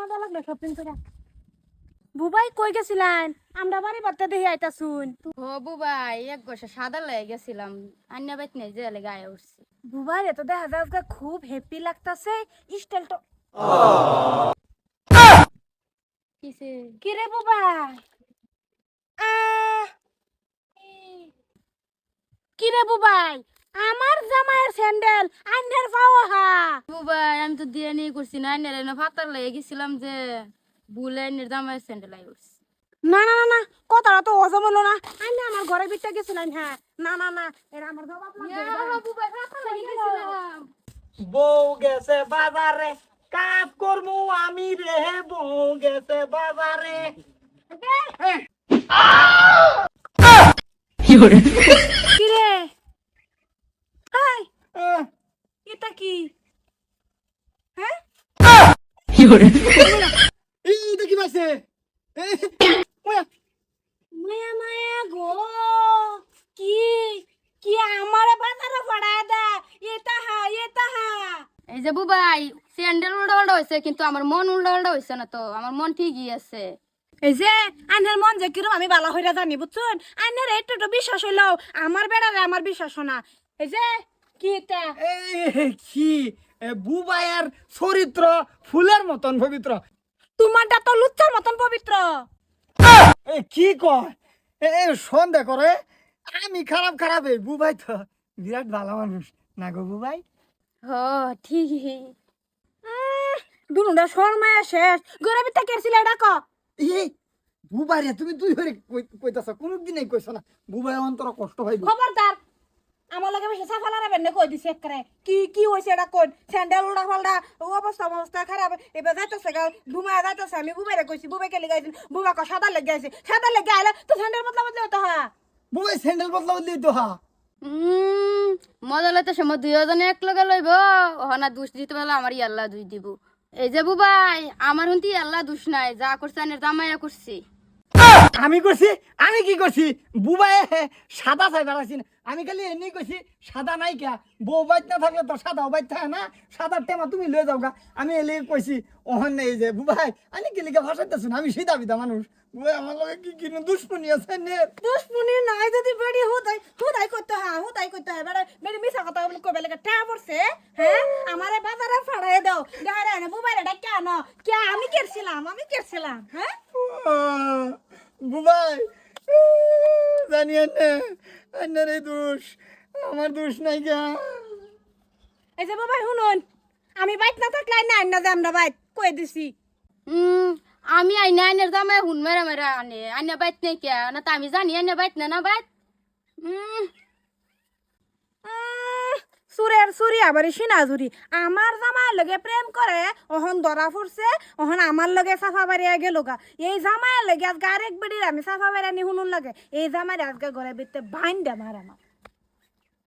মজা লাগল শপিং করে বুবাই কই গেছিলেন? আমরা বাড়ি বাড়তে দেখি আইতা শুন ও বুবাই এক বছর সাদা লেগে গেছিলাম। আন্য বাইত নেই যে লেগে আয় উঠছি। বুবাই রে তো দেখা যায় খুব হ্যাপি লাগতাছে স্টাইলটা কিসে? কি রে বুবাই? কি রে বুবাই? আমার জামাইয়ের স্যান্ডেল আন্নের পাওয়া হা বুবাই আমি তো দিয়ে নিয়ে করছি না আন্য রেনে ফাতার লেগে গেছিলাম যে বুলে আন্যের দামের স্যান্ডেল আয় উঠছি না না না না কথাটা তো অজম হলো না। আন্নে আমার ঘরে বিটটা গেছিলেন হ্যাঁ না না না এরা আমার জবাব গেছিলাম। বউ গেছে বাজারে কাজ করমু আমি রে বউ গেছে বাজারে। কি হ্যাঁ? দেখি পাইছে মায়া। মায়া গো। কি? কি আমারে বাজারে পড়ায় দা। এটা হা এটা হা এই যে বুবাই স্যান্ডেল উল্টা উল্টা হয়েছে কিন্তু আমার মন উল্টা উল্টা হয়েছে না তো। আমার মন ঠিকই আছে। এই যে আনের মন যে কিরম আমি বালা হইরা জানি বুঝছুন? আনের একটু বিশ্বাস হইল আমার বেড়ারে আমার বিশ্বাস না। এই যে কি এটা? এই কি? এ, বুবাইয়ের চরিত্র ফুলের মতন পবিত্র। তোমারটা তো লুচ্চার মতন পবিত্র। এ কি কয়? এ সন্দেহ করে। আমি খারাপ খারাপ এই বুবাই তো বিরাট ভালো মানুষ। না গো বুবাই? হ ঠিকই। দুনুটা শর্মায় শেষ। গরে বিটা কেছিল এটা ক এই বুবাই রে তুমি দুই হরে কইতাছ? কোনদিনই কইছ না। বুবাই অন্তর কষ্ট হইব খবরদার আমার লগে বেশি সাফা লাগাবেন না কই দিছে একরে কি কি হইছে এটা কোন স্যান্ডেল ফাল্টা ও অবস্থা অবস্থা খারাপ। এবার যাইতেছে গা ধুমা যাইতেছে আমি বুবাইরে কইছি বুবাই কে লেগাইছেন বুবা ক সাদা লেগে আছে সাদা লেগে আইলে তো স্যান্ডেল বদলা বদলা হতো হ্যাঁ? বুবাই স্যান্ডেল বদলা বদলি তো হা উম, মজা লইতে সময় দুইজনে এক লগে লইব। ওহনা দুষ দিতে পারলে আমার আল্লাহ দুই দিব। এই যে বুবাই আমার হুন্তি আল্লাহ দুষ নাই যা করছে আনের জামাইয়া করছি। আমি করছি আমি কি করছি? বুবাই সাদা চাই বেড়াচ্ছি না আমি খালি এমনি কইছি সাদা নাই কে বউ বাইত না থাকলে তো সাদা বাইত থাকে না সাদার টেমা তুমি লয়ে যাও গা আমি এলে কইছি ওহন নেই যে বুবাই আমি কি লিখে ভাষাইতেছি না? আমি সিধা বিধা মানুষ। বুবাই আমার লগে কি কি দুশ্মনী আছে নে? দুশ্মনি নাই যদি বেড়ি হুদাই হুদাই করতে হয় হুদাই করতে হয়। বেড়ে বেড়ি মিশা কথা বলে কবে লেগে টা পড়ছে হ্যাঁ? আমারে বাজারে ফাড়াই দাও। গায়ে আনে মোবাইলে ডাকে আনো। কে আমি কেছিলাম আমি কেছিলাম হ্যাঁ? বুবাই জানি আন্না আন্নের এই দোষ আমার দোষ নাই গা। এই যে বাবা শুনুন আমি বাইক না থাকলে আইনা আইনা যে আমরা বাইক কয়ে দিছি। উম, আমি আইনা আইনের দামে হুন মেরা মেরা আনে আইনা বাইত নেই কে না তো আমি জানি আইনা বাইত না না বাইত। উম, সুরের সুরি আবার সিনাজুরি আমার জামাই লগে প্রেম করে ওহন ধরা ফুরছে ওহন আমার লগে সাফা বাড়িয়া গেল গা এই জামাই লগে আজকে আরেক বেড়ির আমি সাফা বাড়িয়া নি শুনুন লাগে। এই জামাই আজকে ঘরে বিতে বাইন দে মার আমার